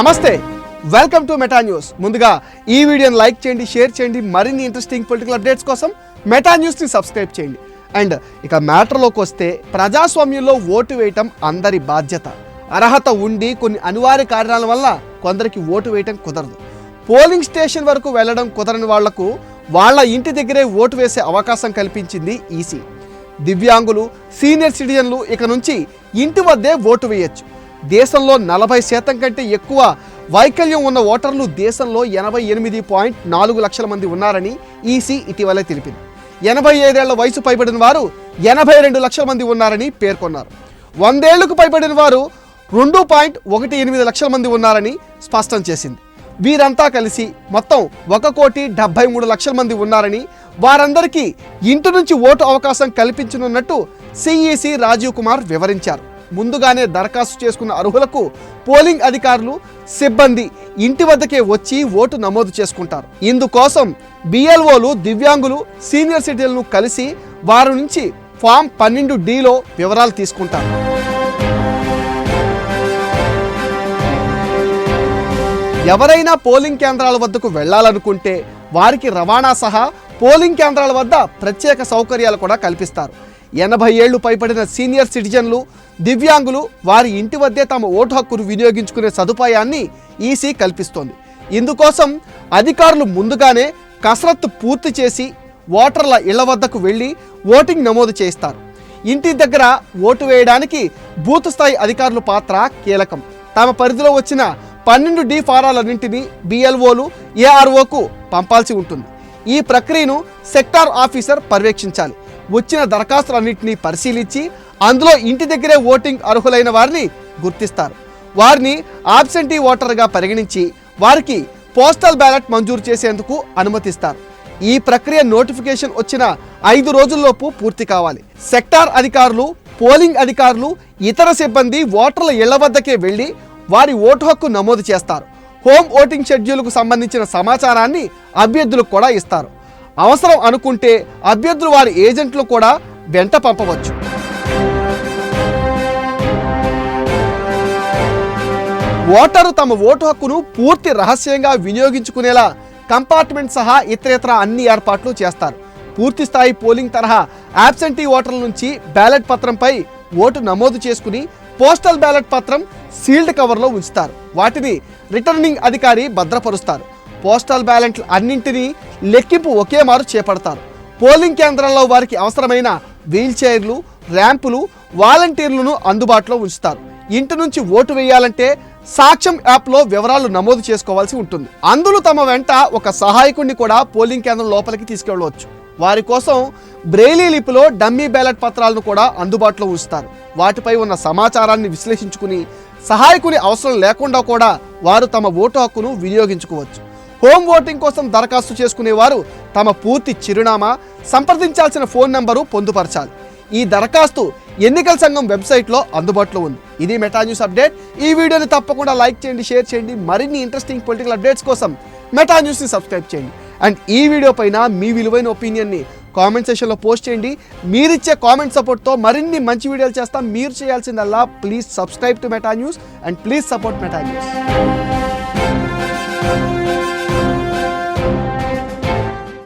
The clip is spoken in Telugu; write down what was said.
నమస్తే. వెల్కమ్ టు మెటా న్యూస్ ముందుగా ఈ వీడియోని లైక్ చేయండి షేర్ చేయండి మరిన్ని ఇంట్రెస్టింగ్ పొలిటికల్ అప్డేట్స్ కోసం మెటా న్యూస్ని సబ్స్క్రైబ్ చేయండి. అండ్ ఇక మ్యాటర్లోకి వస్తే ప్రజాస్వామ్యంలో ఓటు వేయటం అందరి బాధ్యత. అర్హత ఉండి కొన్ని అనివార్య కారణాల వల్ల కొందరికి ఓటు వేయటం కుదరదు. పోలింగ్ స్టేషన్ వరకు వెళ్ళడం కుదరని వాళ్ళకు వాళ్ళ ఇంటి దగ్గరే ఓటు వేసే అవకాశం కల్పించింది ఈసీ. దివ్యాంగులు సీనియర్ సిటిజన్లు ఇక నుంచి ఇంటి వద్దే ఓటు వేయొచ్చు. దేశంలో నలభై శాతం కంటే ఎక్కువ వైకల్యం ఉన్న ఓటర్లు దేశంలో ఎనభై ఎనిమిది పాయింట్ నాలుగు లక్షల మంది ఉన్నారని ఈసీ ఇటీవలే తెలిపింది. ఎనభై ఐదేళ్ళ వయసు పైబడిన వారు ఎనభై రెండు లక్షల మంది ఉన్నారని పేర్కొన్నారు. వందేళ్ళకు పైబడిన వారు రెండు పాయింట్ ఒకటి ఎనిమిది లక్షల మంది ఉన్నారని స్పష్టం చేసింది. వీరంతా కలిసి మొత్తం ఒక కోటి డెబ్బై మూడు లక్షల మంది ఉన్నారని వారందరికీ ఇంటి నుంచి ఓటు అవకాశం కల్పించనున్నట్టు సిఈసి రాజీవ్ కుమార్ వివరించారు. ముందుగానే దరఖాస్తు చేసుకున్న అర్హులకు పోలింగ్ అధికారులు సిబ్బంది ఇంటి వద్దకే వచ్చి ఓటు నమోదు చేసుకుంటారు. ఇందుకోసం బిఎల్ఓలు దివ్యాంగులు సీనియర్ సిటిజన్లు కలిసి వారి నుంచి ఫామ్ పన్నెండు డిలో వివరాలు తీసుకుంటారు. ఎవరైనా పోలింగ్ కేంద్రాల వద్దకు వెళ్ళాలనుకుంటే వారికి రవాణా సహా పోలింగ్ కేంద్రాల వద్ద ప్రత్యేక సౌకర్యాలు కూడా కల్పిస్తారు. ఎనభై ఏళ్ళు పైబడిన సీనియర్ సిటిజన్లు దివ్యాంగులు వారి ఇంటి వద్దే తమ ఓటు హక్కును వినియోగించుకునే సదుపాయాన్ని ఈసీ కల్పిస్తోంది. ఇందుకోసం అధికారులు ముందుగానే కసరత్తు పూర్తి చేసి ఓటర్ల ఇళ్ళ వద్దకు వెళ్ళి ఓటింగ్ నమోదు చేస్తారు ఇంటి దగ్గర ఓటు వేయడానికి బూత్ స్థాయి అధికారుల పాత్ర కీలకం. తమ పరిధిలో వచ్చిన పన్నెండు డి ఫారాలన్నింటినీ బిఎల్ఓలు ఏఆర్ఓకు పంపాల్సి ఉంటుంది. ఈ ప్రక్రియను సెక్టార్ ఆఫీసర్ పర్యవేక్షించాలి. వచ్చిన దరఖాస్తులన్నింటినీ పరిశీలించి అందులో ఇంటి దగ్గరే ఓటింగ్ అర్హులైన వారిని గుర్తిస్తారు. వారిని ఆబ్సెంటీ ఓటర్గా పరిగణించి వారికి పోస్టల్ బ్యాలెట్ మంజూరు చేసేందుకు అనుమతిస్తారు. ఈ ప్రక్రియ నోటిఫికేషన్ వచ్చిన ఐదు రోజుల్లోపు పూర్తి కావాలి. సెక్టార్ అధికారులు పోలింగ్ అధికారులు ఇతర సిబ్బంది ఓటర్ల ఇళ్ళ వద్దకే వెళ్ళి వారి ఓటు హక్కు నమోదు చేస్తారు. హోమ్ ఓటింగ్ షెడ్యూల్కు సంబంధించిన సమాచారాన్ని అభ్యర్థులకు కూడా ఇస్తారు. అవసరం అనుకుంటే అభ్యర్థులు వారి ఏజెంట్లు కూడా వెంట పంపవచ్చు. ఓటరు తమ ఓటు హక్కును పూర్తి రహస్యంగా వినియోగించుకునేలా కంపార్ట్మెంట్ సహా ఇతరేతర అన్ని ఏర్పాట్లు చేస్తారు. పూర్తి స్థాయి పోలింగ్ తరహా యాబ్సెంటీ ఓటర్ల నుంచి బ్యాలెట్ పత్రంపై ఓటు నమోదు చేసుకుని పోస్టల్ బ్యాలెట్ పత్రం సీల్డ్ కవర్లో ఉంచుతారు. వాటిని రిటర్నింగ్ అధికారి భద్రపరుస్తారు. పోస్టల్ బ్యాలెట్లు అన్నింటినీ లెక్కింపు ఒకే మారు చేపడతారు. పోలింగ్ కేంద్రాల్లో వారికి అవసరమైన వీల్ చైర్లు ర్యాంపులు వాలంటీర్లను అందుబాటులో ఉంచుతారు. ఇంటి నుంచి ఓటు వేయాలంటే సాక్ష్యం యాప్లో వివరాలు నమోదు చేసుకోవాల్సి ఉంటుంది. అందులో తమ వెంట ఒక సహాయకుడిని కూడా పోలింగ్ కేంద్రం లోపలికి తీసుకెళ్ళవచ్చు వారి కోసం బ్రెయిలీ లిపిలో డమ్మీ బ్యాలెట్ పత్రాలను కూడా అందుబాటులో ఉంచుతారు. వాటిపై ఉన్న సమాచారాన్ని విశ్లేషించుకుని సహాయకుని అవసరం లేకుండా కూడా వారు తమ ఓటు హక్కును వినియోగించుకోవచ్చు. హోమ్ ఓటింగ్ కోసం దరఖాస్తు చేసుకునేవారు తమ పూర్తి చిరునామా సంప్రదించాల్సిన ఫోన్ నంబరు పొందుపరచాలి. ఈ దరఖాస్తు ఎన్నికల సంఘం వెబ్సైట్లో అందుబాటులో ఉంది. ఇది మెటా న్యూస్ అప్డేట్ ఈ వీడియోని తప్పకుండా లైక్ చేయండి షేర్ చేయండి. మరిన్ని ఇంట్రెస్టింగ్ పొలిటికల్ అప్డేట్స్ కోసం మెటా న్యూస్ని సబ్స్క్రైబ్ చేయండి. అండ్ ఈ వీడియో పైన మీ విలువైన ఒపీనియన్ని కామెంట్ సెక్షన్లో పోస్ట్ చేయండి. మీరిచ్చే కామెంట్ సపోర్ట్తో మరిన్ని మంచి వీడియోలు చేస్తాం. మీరు చేయాల్సిందల్లా please subscribe to Meta News and please support Meta News